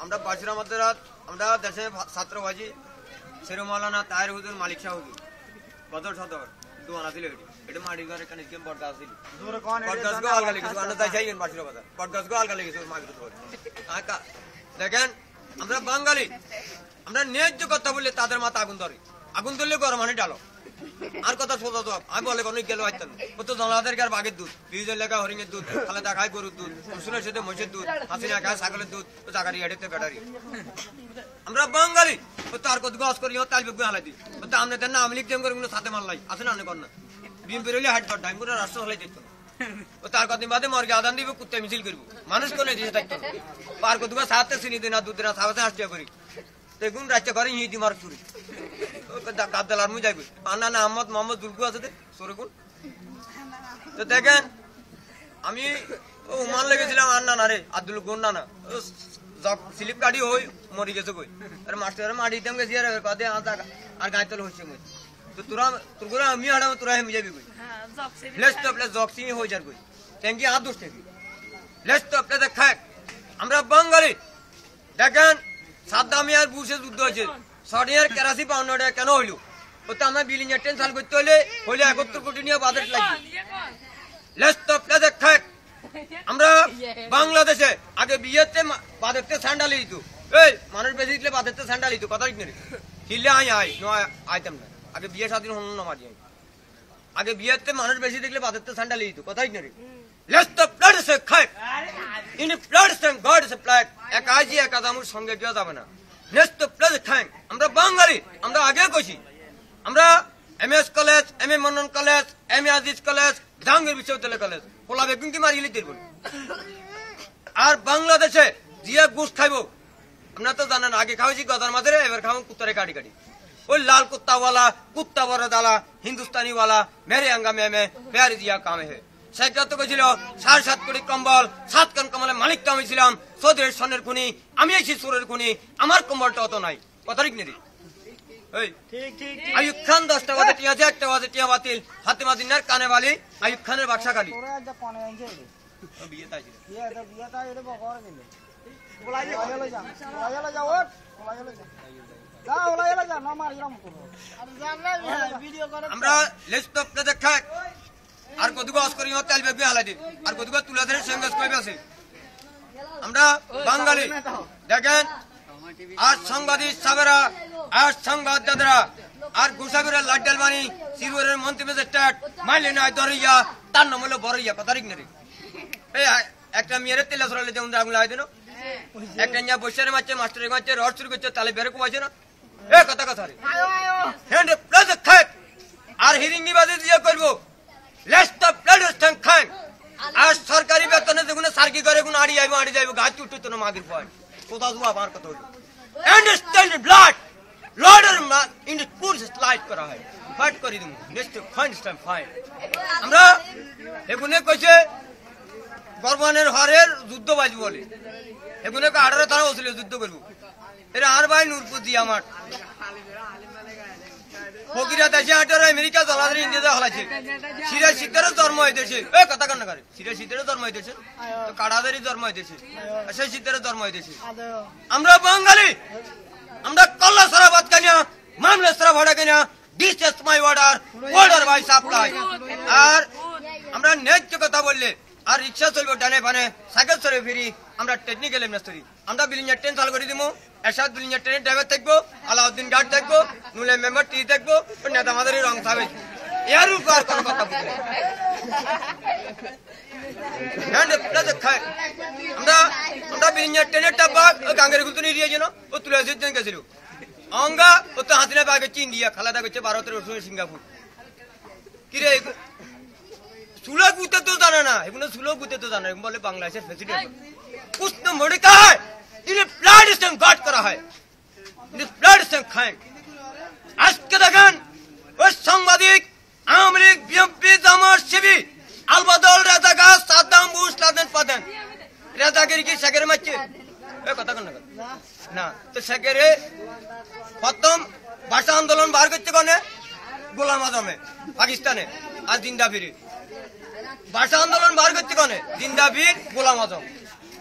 আমরা বাসুরা মাদ্রাত আমরা দেশে ভা- ছাত্র ভাজি সেরু মাওলানা তাহের হুজুর মালিক শাহ বদর সদর দুয়ানা ছিল এটি। এটা মাটির ঘরে কানে কেম ছিল বটগাছ গো আলগা বাসুরা বাজার গো মাগির আকা দেখেন আমরা বাঙালি। আমরা ন্যায্য কথা বললে তাদের মাথা আগুন ধরে। আগুন ধরলে গরম মানে ডালো। আর কথা তো আমি বলে জনলাদের গার বাঘের দুধ বীজের লেখা দুধ খালেদা খায় গরুর দুধ, রসুনের সাথে মহিষের দুধ খায় ছাগলের দুধ জাগারি আমরা বাঙালি, ও কত করি, ও তাল হালাই ও তো না আমি করে কোনো সাথে মারলাই, আছে না কর না বিম বেরোলে হাট ধর টাইম করে রাষ্ট্র হলাই দিত। ও তার কদিন বাদে মর্গে আদান দিব কুত্তে মিছিল করব। মানুষ কোনে দিয়ে থাকতো পার কত সাথে চিনি দিনা, দুধ দিনা সাথে আসতে করি। দেখুন রাজ্য করে হিঁদি মার চুরি। যাইবে। আন্না না আহমদ মোহাম্মদ দুর্গু আছে সরকুন তো দেখেন আমি উমান লেগেছিলাম আন্না না রে আব্দুল গন্না না স্লিপ কাটি হই মরি গেছে কই। আর মাস্টার মারি দিতাম গেছি আর কদে আর আর হইছে মই তো তোরা তোর করে আমি হাড়া তোরা হেমি যাবি কই? লেস তো প্লেস জক্সি হই যার কই। ট্যাঙ্কি হাত দোষ থেকে লেস তো প্লেস খাক আমরা বাঙালি। দেখেন সাদ্দাম ইয়ার বুসে যুদ্ধ হয়েছে। সরিয়ার কেরাসি পাউন্ডারে কেন হইল? ওতে আমরা বিলিং টেন সাল করতে হলে হইলে একত্তর কোটি নিয়ে বাজেট লাগবে লেস তো খাক আমরা বাংলাদেশে আগে বিয়েতে বাদেরতে স্যান্ডাল দিত। এই মানুষ বেশি দিলে বাদেরতে স্যান্ডাল দিত কথা নেই হিলে আই আই নো আইতাম না। আগে বিয়ে স্বাধীন হন না মাঝি। আগে বিয়েতে মানুষ বেশি দেখলে বাদেরতে স্যান্ডাল দিত কথা নেই লেস তো সে খায় ইন ব্লাড সে গড সে প্লাট এক আজি এক আদামুর সঙ্গে কেউ যাবে না। লেস তো ব্লাড খায় আমরা বাঙালি, আমরা আগে কইছি। আমরা M S college M A Mannan college M A Aziz college Jahangir বিশ্ববিদ্যালয় কলেজ পোলা বেগুন কি মারি লিতে বলি? আর বাংলাদেশে জিয়া গুস খাইবো। আপনারা তো জানেন, আগে খাওয়াছি গদার মাঝে এবার খাব কুত্তারে কাটি কাটি। ওই লাল কুত্তাওয়ালা কুত্তা বড় দালা হিন্দুস্তানি ওয়ালা মেরে আঙ্গা মেমে প্যারি জিয়া কামে হে। সেটা তো কইছিল সাড়ে সাত কোটি কম্বল সাত কান কম্বলে মালিক তো আমি ছিলাম সৌদের সনের খুনি আমি আছি সুরের খুনি আমার কম্বলটা অত নাই। কথা ঠিক নেই আয়ুব খান দশটা বাজে টিয়া একটা বাজে টিয়া বাতিল কানে বালি আয়ুব খানের বাক্সা বিয়ে তাই বিয়ে আমরা লিস্ট দেখা আর কতগুলো অস করি তেল বেবি হালাই দিই আর কতগুলো তুলা ধরে সঙ্গে আছে। আমরা বাঙালি। দেখেন আর সাংবাদিক সাবেরা আর সংবাদদাতারা আর গুসাগরের লাড্ডাল সিরুরের মন্ত্রী ম্যাজিস্ট্রেট মাইলে নাই দরিয়া তার নাম হলো বড়ইয়া কথা ঠিক নেই এই একটা মেয়ের তেল সরালে যেমন আগুন লাগাই দেন একটা নিয়ে বসে মারছে মাস্টারের মারছে রড শুরু করছে তাহলে বেরো না? এ কথা কথা রে। হ্যান্ড প্লাস খাক আর হিরিং নিবাদে দিয়ে করব। খান আর সরকারি বেতনে দেখুন সার্কি করে কোন আড়ি যাইবো আড়ি যাইবো গাছ উঠতে তো মাগির পয় কোথাও জুয়া আমার কথা হলো আন্ডারস্ট্যান্ড ব্লাড লর্ডার ইন পুর স্লাইড করা হয়। ফাইট করি দিমু। নেক্সট ফাইন টাইম ফাইন আমরা এগুনে কইছে বর্মানের হরের যুদ্ধ বাজবো বলে। এগুনে আঠারো তারা ওসিলে যুদ্ধ করব। এরা আর ভাই নূরপুতি আমার ফকিরা দেশে আঠারো আমেরিকা জলাধারে ইন্ডিয়াতে হলাছে। সিরা শীতেরও জন্ম হইতেছে এ কথা কান্না করে? সিরা শীতেরও জন্ম হইতেছে তো কাড়াদেরই জন্ম হইতেছে সেই শীতেরও জন্ম হইতেছে আমরা বাঙালি। আমরা কল্লা সারা বাদ কানিয়া মামলা সারা ভাড়া Kania this is my order order by supply আর আমরা ন্যায্য কথা বললে আর রিক্সা চলবো ডানে ফানে সাইকেল চলে ফিরি আমরা টেকনিক্যাল এমনেস্তরি আমরা বিলিনিয়ার ট্রেন চালু করে দিব এরশাদ বিলিনিয়ার ট্রেনের ড্রাইভার থাকব, আলাউদ্দিন গার্ড থাকব, নুলে মেম্বার, টি থাকব নেতা আমাদের রং থাকবে। এর উপর হ্যাঁ, ট্রেনের ও যেন ও তুলে খালাদা করছে ভারতের তো জানে না, এগুলো সুলো তো বলে বাংলাদেশের প্রেসিডেন্ট পুষ্ণ মোড়ে হয় ইনি ব্লাড স্টেম গট করা হয় ইনি ব্লাড স্টেম খায় আজকে দেখেন ওই সাংবাদিক আওয়ামী লীগ বিএনপি জামাত শিবি আলবদল রাজা গাছ সাদ্দাম বুস লাদেন পাদেন রাজাগিরি কি সাগের মারছে এ কথা কেন না তো সাগেরে প্রথম ভাষা আন্দোলন বার করছে কোনে গোলাম আজমে পাকিস্তানে আর জিন্দাবিরি ভাষা আন্দোলন বার করছে কোনে জিন্দাবির গোলাম আজম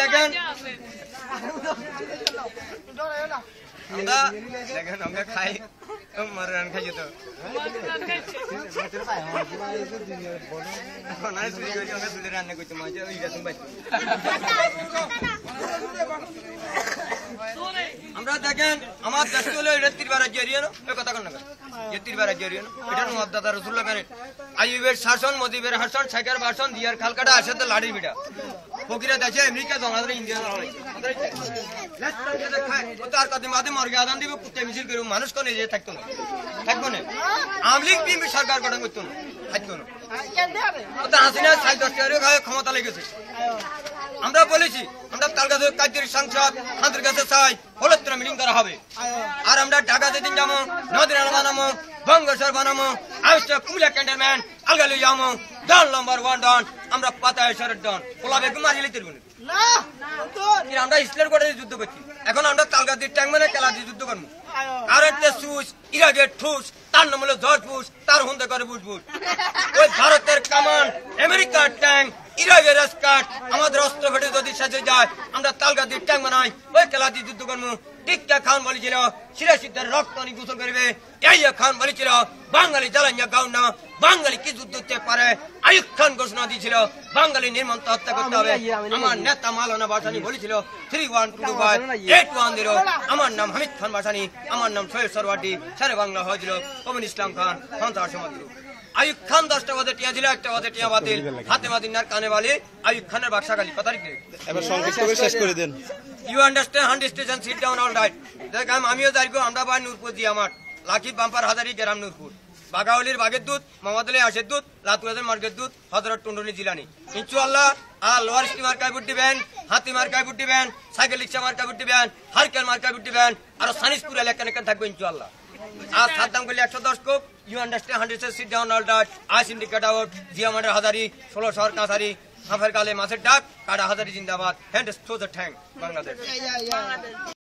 দেখেন আমরা দেখেন আমরা খাই মারান খাই যেত না চুরি করি আমরা চুরি রান্না করতে মাঝে ওই গেছে ভাই আমরা দেখেন, আমার দেশ হলো তিরবার এরিয়া, না? কথা কন তিরবার এরিয়া, না? এটা আব্দাদা রসুল্লাহ আইবের শাসন মোদিবের হাসন, শেখের ভাষণ দিয়ার খালকাটা আসে তো লাড়ির বিটা ফকিরা দেশে আমেরিকা জনাদের ইন্ডিয়া তার মিছিল মানুষ কোনে যে থাকতো না। থাকব না। বিএমপি সরকার গঠন করতো না। থাকতো না। হাসিনা সাই দশ ক্ষমতা লেগেছে। আমরা বলেছি আমরা তার কাছে কাজের সাংসদ হাতের কাছে চাই হলত্র মিটিং করা হবে। আর আমরা ঢাকা দিন যাব নদীর বানামো বঙ্গসর বানামো আবিষ্কার কুমিল্লা ক্যান্টনমেন্ট আলগালি যাব ডন নম্বর ওয়ান ডন আমরা পাতা ঈশ্বরের ডন। ওলা বেগম মারিলে তিরগুনি আমরা ইসলাম করে যুদ্ধ করছি? এখন আমরা তালগাদির ট্যাঙ্ক মানে কেলা দিয়ে যুদ্ধ করব। কারেন্টে সুস ইরাকের ঠুস তার নাম জর্জ বুশ, তার হুন্দে করে বুশ বুশ। ওই ভারতের কামান, আমেরিকার ট্যাঙ্ক, ইরাকের রাজকাট, আমাদের অস্ত্র ফেটে যদি সাজে যায়, আমরা তালগা দিয়ে ট্যাঙ্ক বানাই, ওই খেলা দিয়ে যুদ্ধ করব। টিক্কা খান বলেছিল শিরা সিদ্ধের রক্ত নিয়ে গোসল করবে এই খান বলেছিল বাঙালি জ্বালাইয়া গাও না বাঙালি কি যুদ্ধ করতে পারে আয়ুব খান ঘোষণা দিয়েছিল বাঙালি নির্মন্ত হত্যা করতে হবে আমার নেতা মালানা বাসানি বলেছিল three one two two five eight one zero আমার নাম হামিদ খান বাসানি আমার নাম সৈয়দ সরওয়ার্ডি সারে বাংলা হয়েছিল কবিন ইসলাম খান সন্ত্রাস সমাজ আয়ুব খান দশটা বাদে টিয়া ছিল একটা বাদে টিয়া বাতিল হাতে মাদিনার কানে বালি আয়ুব খানের বাক্সা গালি কথা এবার সংক্ষিপ্ত করে শেষ করে দেন। You understand hand station sit down all right দেখ আমিও যাইগো আমরা বাই নূরপুর দি আমার। লাকি বাম্পার হাজারি গ্রাম নূরপুর। বাগাওয়ালির বাগের দুধ মোহাম্মদ আশের দুধ লাতুয়াদের মার্গের দুধ হজরত টুন্ডনি জিলানি। ইনশাআল্লাহ আর লোয়ার স্টি মার্কায় বুট দিবেন হাতি মার্কায় বুট দিবেন সাইকেল রিক্সা মার্কায় বুট দিবেন হারকেল মার্কায় বুট দিবেন আর সানিসপুর এলাকা থাকবে ইনশাআল্লাহ। আর সাত দাম করলে একশো দশ কোপ। You understand hundred sit down all that I syndicate out Zia মান্ডার হাজারি ষোলো শহর কাঁসারি হাফের কালে মাছের ডাক, কাটা হাজারি জিন্দাবাদ। হ্যান্ড থ্রো দ্য ঠ্যাং বাংলাদেশ